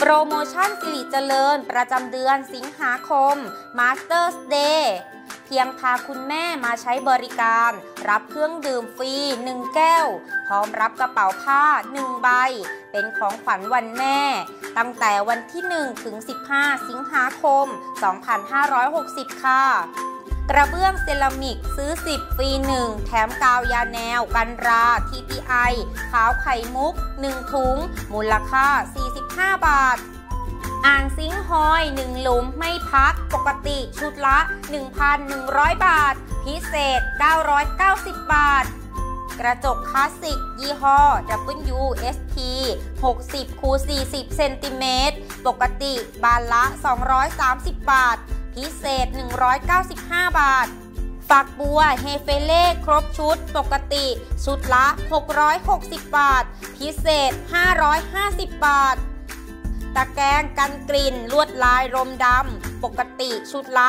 โปรโมชั่นสิริเจริญ ประจำเดือนสิงหาคม Masters Day เพียงพาคุณแม่มาใช้บริการ รับเครื่องดื่มฟรี 1 แก้ว พร้อมรับกระเป๋าผ้า 1 ใบ เป็นของขวัญวันแม่ ตั้งแต่วันที่ 1 ถึง 15 สิงหาคม 2560 ค่ะ กระเบื้องเซรามิกซื้อ 10ฟรี1 แถมกาวยาแนว กันรา TPI ขาวไข่มุก 1 ถุง มูลค่า 45 บาท อ่างซิงค์ฮอย1หลุมไม่พัก ปกติชุดละ 1,100 บาท พิเศษ 990 บาทกระจกคลาสสิก ยี่ห้อ WST 60 คู 40 เซนติเมตร ปกติบานละ 230 บาท พิเศษ 195 บาท ฝักบัวเฮเฟเล่ครบชุด ปกติ ชุดละ 660 บาท พิเศษ 550 บาท ตะแกรงกันกลิ่นลวดลายรมดำ ปกติชุดละ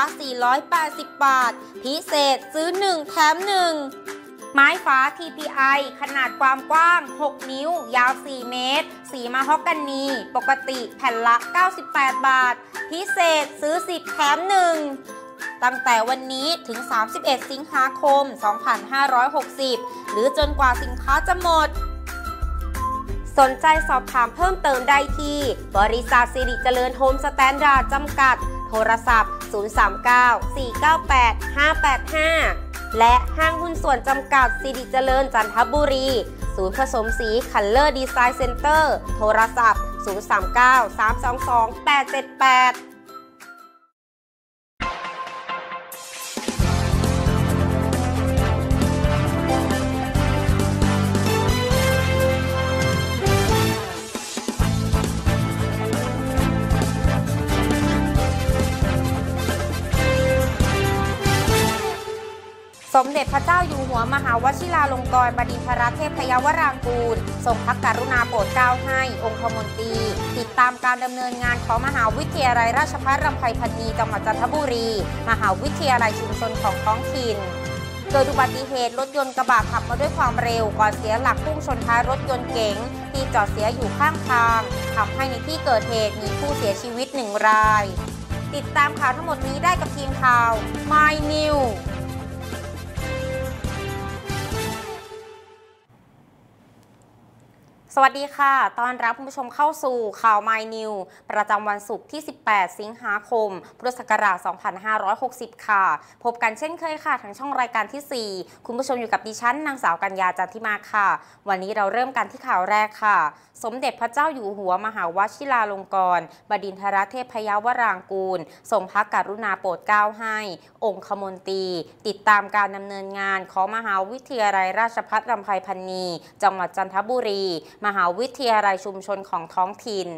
480 บาท พิเศษซื้อ 1 แถม 1 ไม้ฟ้า TPI ขนาดความกว้าง 6 นิ้ว ยาว 4 เมตร สีมะฮอกกานี ปกติแผ่นละ 98 บาท พิเศษซื้อ 10 แถม 1 ตั้งแต่วันนี้ถึง 31 สิงหาคม 2560 หรือจนกว่าสินค้าจะหมด สนใจสอบถามเพิ่มเติมได้ที่ บริษัทสิริเจริญโฮมสแตนดาร์ดจำกัด โทรศัพท์ 039 498 585 และห้างหุ้นส่วนจำกัดสิริเจริญจันทบุรี ศูนย์ผสมสีคัลเลอร์ดีไซน์เซ็นเตอร์ โทรศัพท์ 039 322 878 สมเด็จพระเจ้าอยู่หัวมหาวชิราลงกรณบดินทรเทพยวรางกูล ทรงพระกรุณาโปรดเกล้าให้ องคมนตรี ติดตามการดำเนินงานของมหาวิทยาลัยราชภัฏรำไพพรรณีจังหวัดจันทบุรี มหาวิทยาลัยชุมชนของท้องถิ่นเกิดอุบัติเหตุรถยนต์กระบะขับมาด้วยความเร็วก่อนเสียหลักพุ่งชนท้ายรถยนต์เก๋งที่จอดเสียอยู่ข้างทางทำให้ในที่เกิดเหตุมีผู้เสียชีวิตหนึ่งราย ติดตามข่าวทั้งหมดนี้ได้กับทีมข่าว My News สวัสดีค่ะ ตอนรับคุณผู้ชมเข้าสู่ข่าว My New ประจำวันศุกร์ที่ 18 สิงหาคม พุทธศักราช 2560 ค่ะ พบกันเช่นเคยค่ะทางช่องรายการที่ 4 คุณผู้ชมอยู่กับดิฉัน นางสาวกัญญาจันทิมาค่ะ วันนี้เราเริ่มกันที่ข่าวแรกค่ะ สมเด็จพระเจ้าอยู่หัวมหาวชิราลงกรณบดินทรเทพยวรางกูล ทรงพระกรุณาโปรดเกล้าให้ องคมนตรี ติดตามการดำเนินงานของมหาวิทยาลัยราชภัฏรำไพพรรณีจังหวัดจันทบุรีมหาวิทยาลัยชุมชนของท้องถิ่น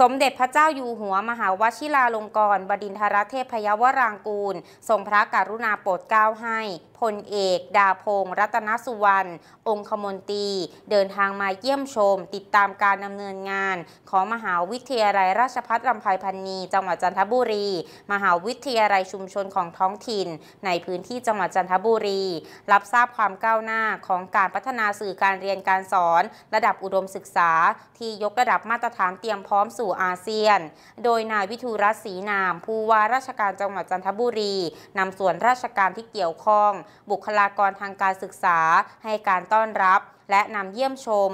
สมเด็จพระเจ้าอยู่หัวมหาวชิราลงกรณบดินทรเทพยวรางกูล ทรงพระกรุณาโปรดเกล้าให้พลเอก ดาพงศ์รัตนสุวรรณ องคมนตรี เดินทางมาเยี่ยมชม ติดตามการดำเนินงาน ของมหาวิทยาลัยราชภัฏรำไพพรรณีจังหวัดจันทบุรี มหาวิทยาลัยชุมชนของท้องถิ่น ในพื้นที่จังหวัดจันทบุรี รับทราบความก้าวหน้าของการพัฒนาสื่อการเรียนการสอน ระดับอุดมศึกษา ที่ยกระดับมาตรฐานเตรียมพร้อมสูู่่อาเซียน โดยนายวิทูรัตศรีนาม ผู้ว่าราชการจังหวัดจันทบุรีนำส่วนราชการที่เกี่ยวข้อง บุคลากรทางการศึกษาให้การต้อนรับ และนำเยี่ยมชม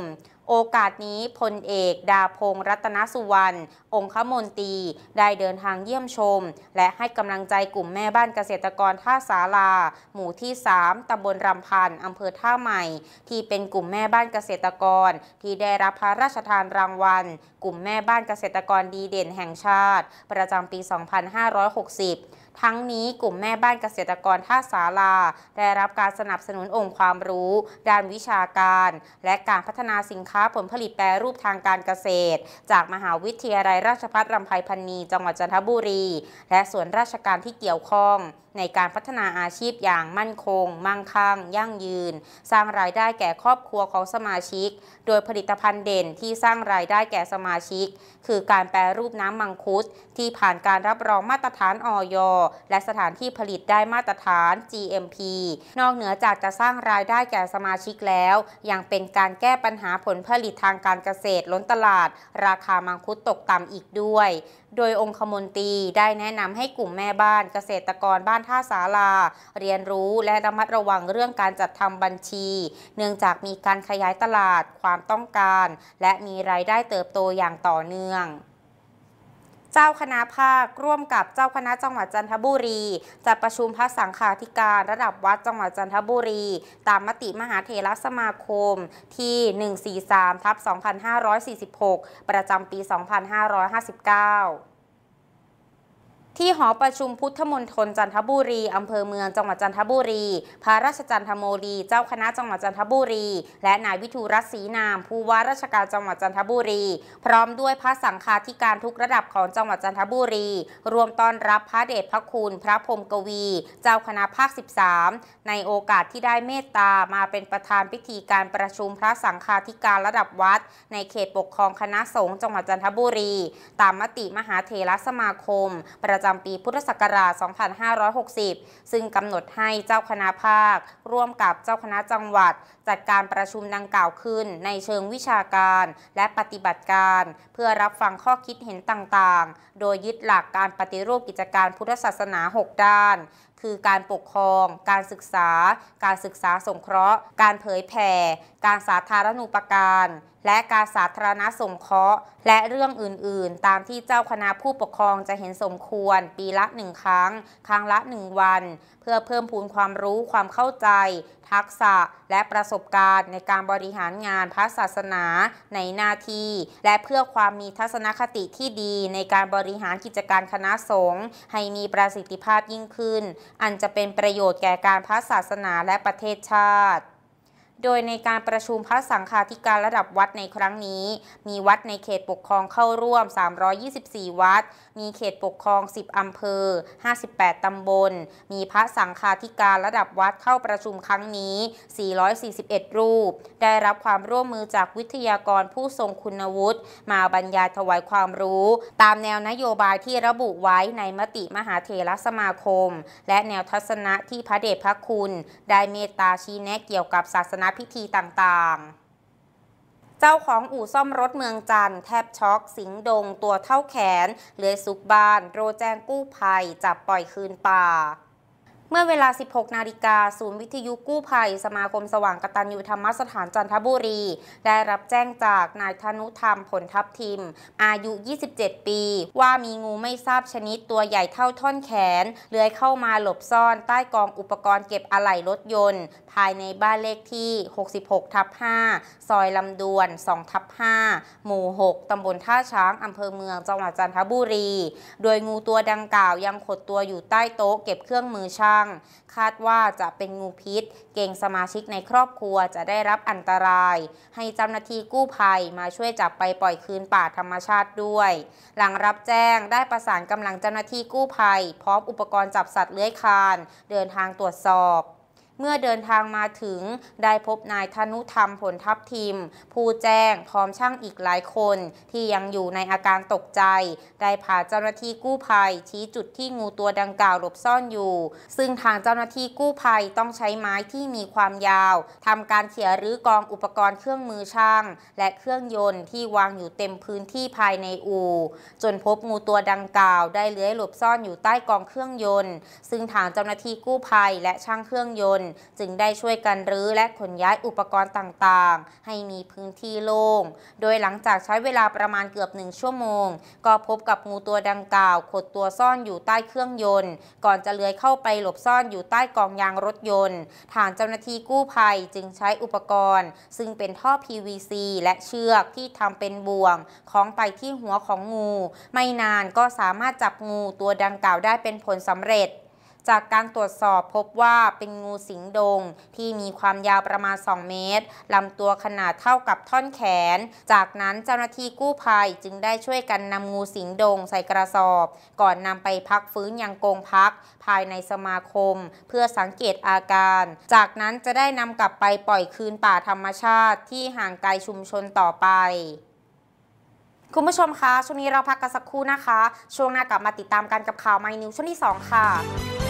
โอกาสนี้พลเอกดาพงรัตนสุวรรณ องคมนตรีได้เดินทางเยี่ยมชม และให้กำลังใจกลุ่มแม่บ้านเกษตรกรท่าสาลา หมู่ที่ 3ตำบลรำพันอำเภอท่าใหม่ ที่เป็นกลุ่มแม่บ้านเกษตรกร ที่ได้รับพระราชทานรางวัล กลุ่มแม่บ้านเกษตรกรดีเด่นแห่งชาติ ประจำปี 2560 ทั้งนี้กลุ่มแม่บ้านเกษตรกรท่าสาลา ได้รับการสนับสนุนองค์ความรู้ ด้านวิชาการ และการพัฒนาสินค้าผลผลิตแปรรูปทางการเกษตร จากมหาวิทยาลัยราชภัฏรำไพพันนีจังหวัดจันทบุรี และส่วนราชการที่เกี่ยวข้องในการพัฒนาอาชีพอย่างมั่นคง มั่งคั่ง ยั่งยืน สร้างรายได้แก่ครอบครัวของสมาชิก โดยผลิตภัณฑ์เด่นที่สร้างรายได้แก่สมาชิก คือการแปรรูปน้ำมังคุดที่ผ่านการรับรองมาตรฐานออยและสถานที่ผลิตได้มาตรฐาน GMP นอกเหนือจากจะสร้างรายได้แก่สมาชิกแล้ว ยังเป็นการแก้ปัญหาผลผลิตทางการเกษตรล้นตลาด ราคามังคุดตกต่ำอีกด้วยโดยองคมนตรีได้แนะนำให้กลุ่มแม่บ้านเกษตรกรบ้านท่าสาลา เรียนรู้และระมัดระวังเรื่องการจัดทำบัญชี เนื่องจากมีการขยายตลาดความต้องการ และมีรายได้เติบโตอย่างต่อเนื่อง เจ้าคณะภาคร่วมกับเจ้าคณะจังหวัดจันทบุรี จัดประชุมพระสังฆาธิการระดับวัดจังหวัดจันทบุรี ตามมติมหาเถรสมาคมที่ 143ทับ2546 ประจำปี 2559 ที่หอประชุมพุทธมณฑลจันทบุรีอำเภอเมืองจังหวัดจันทบุรี พระราชจันทโมลีเจ้าคณะจังหวัดจันทบุรี และนายวิทูรัศรีนาม ผู้ว่าราชการจังหวัดจันทบุรี พร้อมด้วยพระสังฆาธิการทุกระดับของจังหวัดจันทบุรี รวมต้อนรับพระเดชพระคุณ พระพรมกวี เจ้าคณะภาค 13 ในโอกาสที่ได้เมตตามาเป็นประธานพิธีการประชุมพระสังฆาธิการระดับวัด ในเขตปกครองคณะสงฆ์จังหวัดจันทบุรี ตามมติมหาเถรสมาคมประจำปีพุทธศักราช 2560 ซึ่งกำหนดให้เจ้าคณะภาค ร่วมกับเจ้าคณะจังหวัด จัดการประชุมดังกล่าวขึ้น ในเชิงวิชาการและปฏิบัติการ เพื่อรับฟังข้อคิดเห็นต่างๆ โดยยึดหลักการปฏิรูปกิจการพุทธศาสนา 6 ด้าน คือการปกครอง การศึกษา การศึกษาสงเคราะห์ การเผยแผ่ การสาธารณูปการ และการสาธารณสงเคราะห์ และเรื่องอื่น ๆ ตามที่เจ้าคณะผู้ปกครองจะเห็นสมควร ปีละหนึ่งครั้ง ครั้งละหนึ่งวัน เพื่อเพิ่มพูนความรู้ความเข้าใจ ทักษะ และประสบการณ์ในการบริหารงานพระศาสนาในหน้าที่ และเพื่อความมีทัศนคติที่ดีในการบริหารกิจการคณะสงฆ์ให้มีประสิทธิภาพยิ่งขึ้น อันจะเป็นประโยชน์แก่การพระศาสนาและประเทศชาติ โดยในการประชุมพระสังฆาธิการระดับวัดในครั้งนี้ มีวัดในเขตปกครองเข้าร่วม 324 วัด มีเขตปกครอง 10 อำเภอ 58 ตำบล มีพระสังฆาธิการระดับวัดเข้าประชุมครั้งนี้ 441 รูป ได้รับความร่วมมือจากวิทยากรผู้ทรงคุณวุฒิมาบรรยายถวายความรู้ ตามแนวนโยบายที่ระบุไว้ในมติมหาเถรสมาคม และแนวทัศนะที่พระเดชพระคุณ ได้เมตตาชี้แนะเกี่ยวกับศาสนาพิธีต่างๆ เจ้าของอู่ซ่อมรถเมืองจันทร์แทบช็อกสิงดงตัวเท่าแขนเลื้อยซุกบ้าน โรแจ้งกู้ภัยจับปล่อยคืนป่า เมื่อเวลา 16 นาฬิกา ศูนย์วิทยุกู้ภัย สมาคมสว่างกตัญญูธรรมสถานจันทบุรี ได้รับแจ้งจากนายธนุธรรมผลทับทิม อายุ 27 ปี ว่ามีงูไม่ทราบชนิดตัวใหญ่เท่าท่อนแขน เลื้อยเข้ามาหลบซ่อนใต้กองอุปกรณ์เก็บอะไหล่รถยนต์ ภายในบ้านเลขที่ 66 ทับ 5 ซอยลำดวน 2 ทับ 5 หมู่ 6 ตำบลท่าช้างอำเภอเมืองจังหวัดจันทบุรี โดยงูตัวดังกล่าวยังขดตัวอยู่ใต้โต๊ะเก็บเครื่องมือช่างคาดว่าจะเป็นงูพิษ เก่งสมาชิกในครอบครัวจะได้รับอันตราย ให้เจ้าหน้าที่กู้ภัยมาช่วยจับไปปล่อยคืนป่าธรรมชาติด้วย หลังรับแจ้งได้ประสานกำลังเจ้าหน้าที่กู้ภัย พร้อมอุปกรณ์จับสัตว์เลื้อยคลาน เดินทางตรวจสอบ เมื่อเดินทางมาถึงได้พบนายธนุธรรมผลทับทิม ผู้แจ้งพร้อมช่างอีกหลายคน ที่ยังอยู่ในอาการตกใจ ได้พาเจ้าหน้าที่กู้ภัย ชี้จุดที่งูตัวดังกล่าวหลบซ่อนอยู่ ซึ่งทางเจ้าหน้าที่กู้ภัยต้องใช้ไม้ที่มีความยาวทำการเขี่ยรื้อกองอุปกรณ์เครื่องมือช่าง และเครื่องยนต์ที่วางอยู่เต็มพื้นที่ภายในอู่ จนพบงูตัวดังกล่าว ได้เลื้อยหลบซ่อนอยู่ใต้กองเครื่องยนต์ ซึ่งทางเจ้าหน้าที่กู้ภัยและช่างเครื่องยนต์จึงได้ช่วยกันรื้อและขนย้ายอุปกรณ์ต่างๆ ให้มีพื้นที่โล่ง โดยหลังจากใช้เวลาประมาณเกือบหนึ่งชั่วโมง ก็พบกับงูตัวดังกล่าว ขดตัวซ่อนอยู่ใต้เครื่องยนต์ ก่อนจะเลื้อยเข้าไปหลบซ่อนอยู่ใต้กองยางรถยนต์ทางเจ้าหน้าที่กู้ภัยจึงใช้อุปกรณ์ ซึ่งเป็นท่อ PVC และเชือกที่ทำเป็นบ่วงคล้องไปที่หัวของงู ไม่นานก็สามารถจับงูตัวดังกล่าวได้เป็นผลสำเร็จ จากการตรวจสอบพบว่าเป็นงูสิงดง ที่มีความยาวประมาณ 2 เมตรลำตัวขนาดเท่ากับท่อนแขน จากนั้นเจ้าหน้าที่กู้ภัยจึงได้ช่วยกันนำงูสิงดงใส่กระสอบ ก่อนนำไปพักฟื้นยังกงพัก ภายในสมาคม เพื่อสังเกตอาการ จากนั้นจะได้นำกลับไปปล่อยคืนป่าธรรมชาติที่ห่างไกลชุมชนต่อไปคุณผู้ชมคะ ช่วงนี้เราพักกันสักครู่นะคะ ช่วงหน้ากลับมาติดตามกันกับข่าวไมนิวช่วงที่ 2 ค่ะ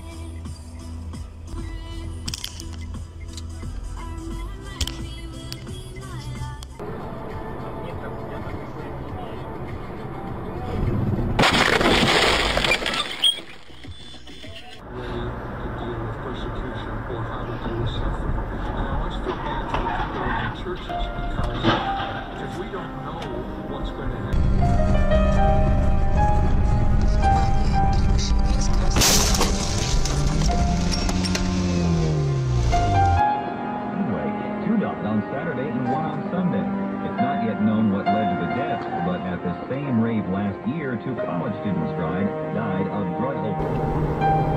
Churches because if we don't know what's going to happen. Anyway, two died on Saturday and one on Sunday. It's not yet known what led to the deaths, but at the same rave last year, two college students died, died of drug overdose.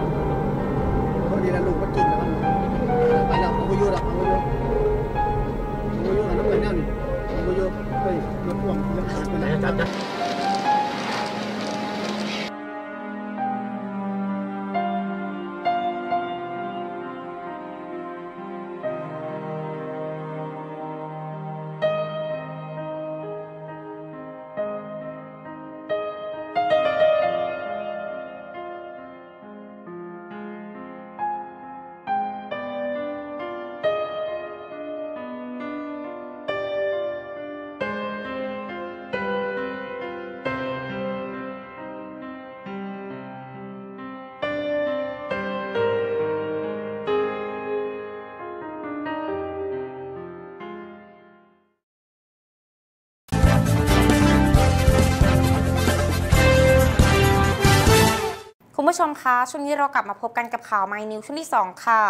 ชมคะช่วงนี้เรากลับมาพบกันกับข่าวไมนิวช่วงที่ 2 ค่ะ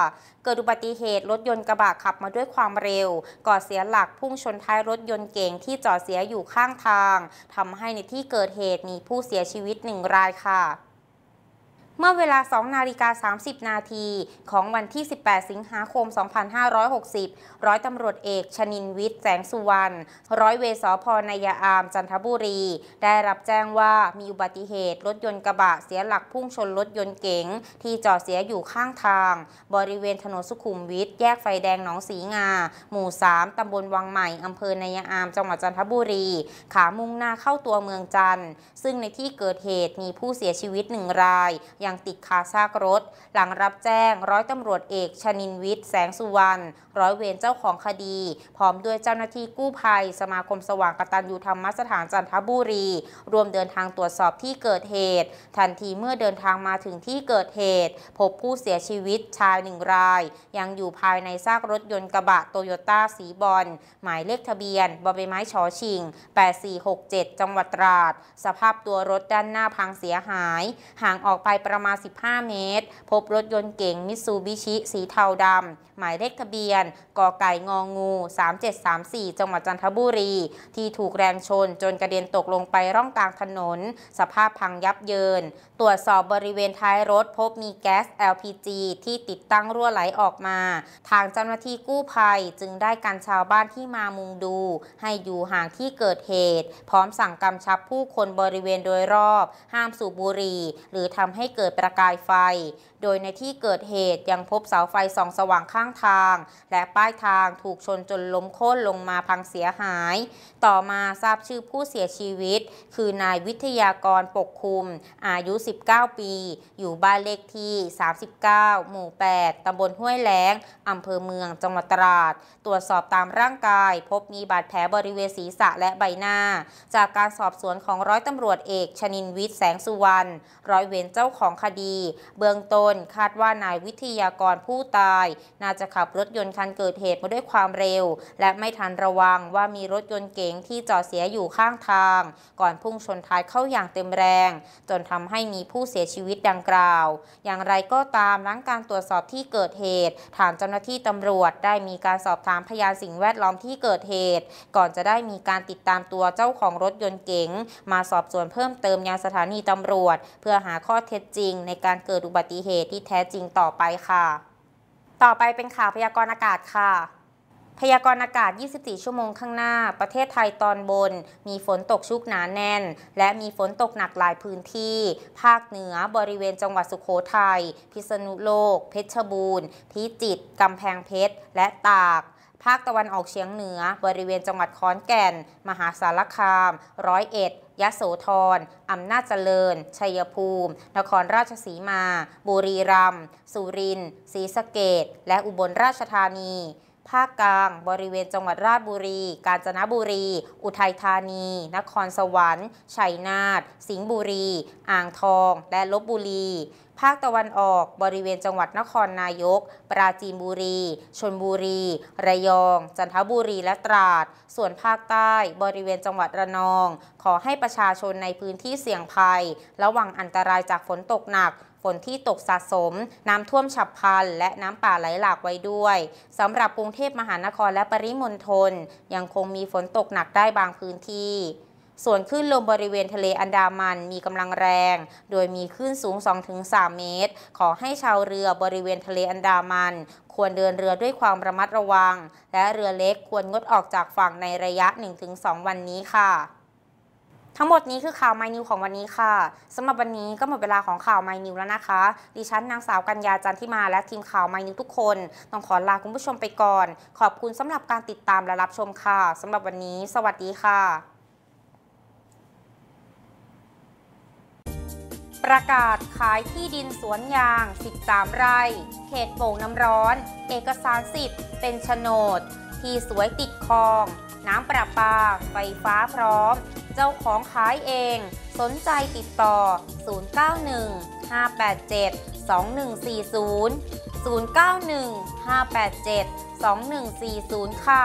เกิดอุบัติเหตุรถยนต์กระบะขับมาด้วยความเร็ว ก่อเสียหลักพุ่งชนท้ายรถยนต์เก๋งที่จอดเสียอยู่ข้างทางทำให้ในที่เกิดเหตุมีผู้เสียชีวิตหนึ่งรายค่ะ เมื่อเวลา 2 นาฬิกา 30 นาที ของวันที่ 18 สิงหาคม 2560 ร้อยตำรวจเอกชนินวิทย์แสงสุวรรณ ร้อยเวสพนายาอาม จันทบุรี ได้รับแจ้งว่ามีอุบัติเหตุรถยนต์กระบะเสียหลักพุ่งชนรถยนต์เก๋ง ที่จอดเสียอยู่ข้างทาง บริเวณถนนสุขุมวิทแยกไฟแดงหนองสีงา หมู่ 3 ตำบลวังใหม่ อำเภอนายาอาม จังหวัดจันทบุรี ขามุ่งหน้าเข้าตัวเมืองจันทร์ ซึ่งในที่เกิดเหตุมีผู้เสียชีวิตหนึ่งรายยังติดคาซากรถ หลังรับแจ้งร้อยตำรวจเอกชนินวิทย์แสงสุวรรณร้อยเวรเจ้าของคดี พร้อมด้วยเจ้าหน้าที่กู้ภัย สมาคมสว่างกตัญญูธรรมสถานจันทบุรี รวมเดินทางตรวจสอบที่เกิดเหตุ ทันทีเมื่อเดินทางมาถึงที่เกิดเหตุ พบผู้เสียชีวิตชายหนึ่งราย ยังอยู่ภายในซากรถยนต์กระบะโตโยต้าสีบอลหมายเลขทะเบียนบใบไม้ชอชิง 8467 จังหวัดตราด สภาพตัวรถด้านหน้าพังเสียหาย ห่างออกไปประประมาณ 15 เมตร พบรถยนต์เก๋งมิตซูบิชิสีเทาดำ หมายเลขทะเบียนกไก่งองู 3734 จังหวัดจันทบุรี ที่ถูกแรงชนจนกระเด็นตกลงไปร่องกลางถนน สภาพพังยับเยิน ตรวจสอบบริเวณท้ายรถพบมีแก๊ส LPG ที่ติดตั้งรั่วไหลออกมา ทางเจ้าหน้าที่กู้ภัยจึงได้การชาวบ้านที่มามุงดู ให้อยู่ห่างที่เกิดเหตุ พร้อมสั่งกำชับผู้คนบริเวณโดยรอบ ห้ามสูบบุหรี่ หรือทำให้เกิดิดประกายไฟ โดยในที่เกิดเหตุยังพบเสาไฟส่องสว่างข้างทาง และป้ายทางถูกชนจนล้มโค่นลงมาพังเสียหาย ต่อมาทราบชื่อผู้เสียชีวิต คือนายวิทยากรปกคุม อายุ 19 ปี อยู่บ้านเลขที่ 39 หมู่ 8 ตำบลห้วยแหลงอำเภอเมืองจังหวัดตราด ตรวจสอบตามร่างกาย พบมีบาดแผลบริเวณศีรษะและใบหน้า จากการสอบสวนของร้อยตำรวจเอกชนินวิทย์แสงสุวรรณร้อยเวรเจ้าของคดี เบื้องต้นคาดว่านายวิทยากรผู้ตาย น่าจะขับรถยนต์คันเกิดเหตุมาด้วยความเร็ว และไม่ทันระวังว่ามีรถยนต์เก๋งที่จอดเสียอยู่ข้างทาง ก่อนพุ่งชนท้ายเข้าอย่างเต็มแรง จนทำให้มีผู้เสียชีวิตดังกล่าว อย่างไรก็ตามหลังการตรวจสอบที่เกิดเหตุ ทางเจ้าหน้าที่ตำรวจได้มีการสอบถามพยานสิ่งแวดล้อมที่เกิดเหตุ ก่อนจะได้มีการติดตามตัวเจ้าของรถยนต์เก๋งมาสอบสวนเพิ่มเติมยังสถานีตำรวจ เพื่อหาข้อเท็จจริงในการเกิดอุบัติเหตุที่แท้จริงต่อไปค่ะ ต่อไปเป็นข่าวพยากรณ์อากาศค่ะพยากรณ์อากาศ 24 ชั่วโมงข้างหน้า ประเทศไทยตอนบน มีฝนตกชุกหนาแน่น และมีฝนตกหนักหลายพื้นที่ ภาคเหนือบริเวณจังหวัดสุขโขทัย พิษณุโลก เพชรบูรณ์ พิจิตร กำแพงเพชร และตาก ภาคตะวันออกเฉียงเหนือ บริเวณจังหวัดขอนแก่น มหาสารคาม ร้อยเอ็ด ยโสธรอำนาจเจริญ ชัยภูมิ นครราชสีมา บุรีรัมย์ สุรินทร์ ศรีสะเกดและอุบลราชธานี ภาคกลาง บริเวณจังหวัดราชบุรี กาญจนบุรี อุทัยธานี นครสวรรค์ ชัยนาท สิงห์บุรี อ่างทอง และลบบุรี ภาคตะวันออกบริเวณจังหวัดนครนายก ปราจีนบุรี ชนบุรี ระยอง จันทบุรีและตราด ส่วนภาคใต้บริเวณจังหวัดระนอง ขอให้ประชาชนในพื้นที่เสี่ยงภัย ระวังอันตรายจากฝนตกหนักฝนที่ตกสะสม น้ำท่วมฉับพลัน และน้ำป่าไหลหลากไว้ด้วยสำหรับกรุงเทพมหานครและปริมณฑลยังคงมีฝนตกหนักได้บางพื้นที่ ส่วนคลื่นลมบริเวณทะเลอันดามันมีกำลังแรง โดยมีคลื่นสูง 2-3 เมตร ขอให้ชาวเรือบริเวณทะเลอันดามัน ควรเดินเรือด้วยความระมัดระวัง และเรือเล็กควรงดออกจากฝั่งในระยะ 1-2 วันนี้ค่ะ ทั้งหมดนี้คือข่าวไมนิวของวันนี้ค่ะ สำหรับวันนี้ก็หมดเวลาของข่าวไมนิวแล้วนะคะ ดิฉันนางสาวกัญญาจันทิมาและทีมข่าวไมนิวทุกคน ต้องขอลาคุณผู้ชมไปก่อน ขอบคุณสำหรับการติดตามและรับชมค่ะสำหรับวันนี้ สวัสดีค่ะ ประกาศขายที่ดินสวนยาง 13 ไร่ เขตโป่งน้ำร้อน เอกสารสิทธิ์เป็นโฉนด ที่สวยติดคลอง น้ำประปา ไฟฟ้าพร้อม เจ้าของขายเอง สนใจติดต่อ 091 587 2140 091 587 2140 ค่ะ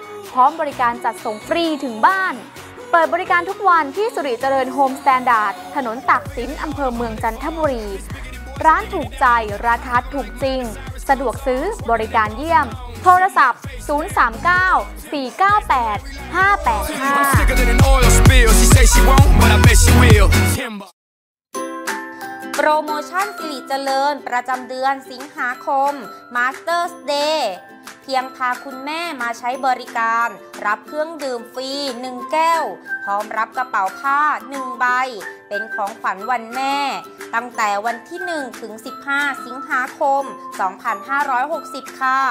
พร้อมบริการจัดส่งฟรีถึงบ้าน เปิดบริการทุกวันที่สุริเจริญโฮมสแตนดาร์ด ถนนตักสินอำเภอเมืองจันทบุรี ร้านถูกใจ ราคาถูกจริง สะดวกซื้อบริการเยี่ยม โทรศัพท์ 039498585โปรโมชั่นสิริเจริญประจำเดือนสิงหาคม Masters Day เพียงพาคุณแม่มาใช้บริการ รับเครื่องดื่มฟรี 1 แก้ว พร้อมรับกระเป๋าผ้า 1 ใบ เป็นของขวัญวันแม่ ตั้งแต่วันที่ 1 ถึง 15 สิงหาคม 2560 ค่ะ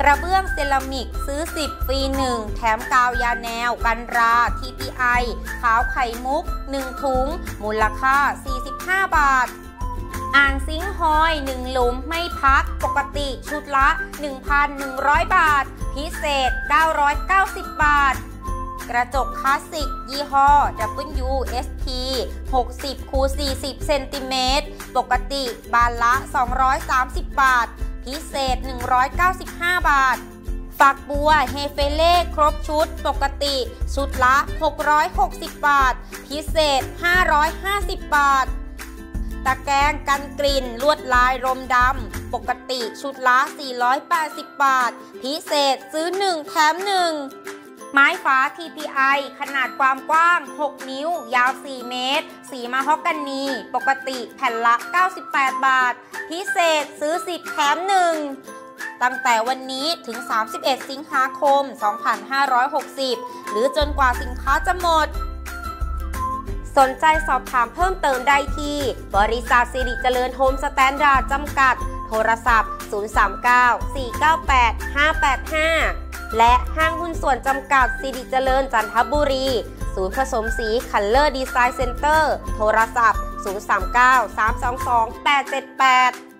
กระเบื้องเซรามิกซื้อ 10ฟรี1 แถมกาวยาแนว กันรา TPI ขาวไข่มุก 1 ถุง มูลค่า 45 บาท อ่างซิงค์ฮอย 1 หลุมไม่พักปกติชุดละ 1,100 บาท พิเศษ 990 บาท กระจกคลาสสิก ยี่ห้อ WSP 60คู40เซนติเมตรปกติบานละ 230 บาท พิเศษ 195 บาทฝักบัวเฮเฟเล่ครบชุดปกติ ชุดละ 660 บาท พิเศษ 550 บาท ตะแกรงกันกลิ่น ลวดลายรมดำ ปกติชุดละ 480 บาท พิเศษซื้อ 1 แถม 1ไม้ฟ้า TPI ขนาดความกว้าง 6 นิ้ว ยาว 4 เมตร สีมาฮอกกานี ปกติแผ่นละ 98 บาท พิเศษซื้อ 10 แถม 1 ตั้งแต่วันนี้ถึง 31 สิงหาคม 2560 หรือจนกว่าสินค้าจะหมด สนใจสอบถามเพิ่มเติมได้ที่ บริษัทสิริเจริญโฮมสแตนดาร์ดจำกัด โทรศัพท์ 039 498 585 และห้างหุ้นส่วนจำกัดสิริเจริญจันทบุรี ศูนย์ผสมสีคัลเลอร์ดีไซน์เซ็นเตอร์ โทรศัพท์ 039 322 878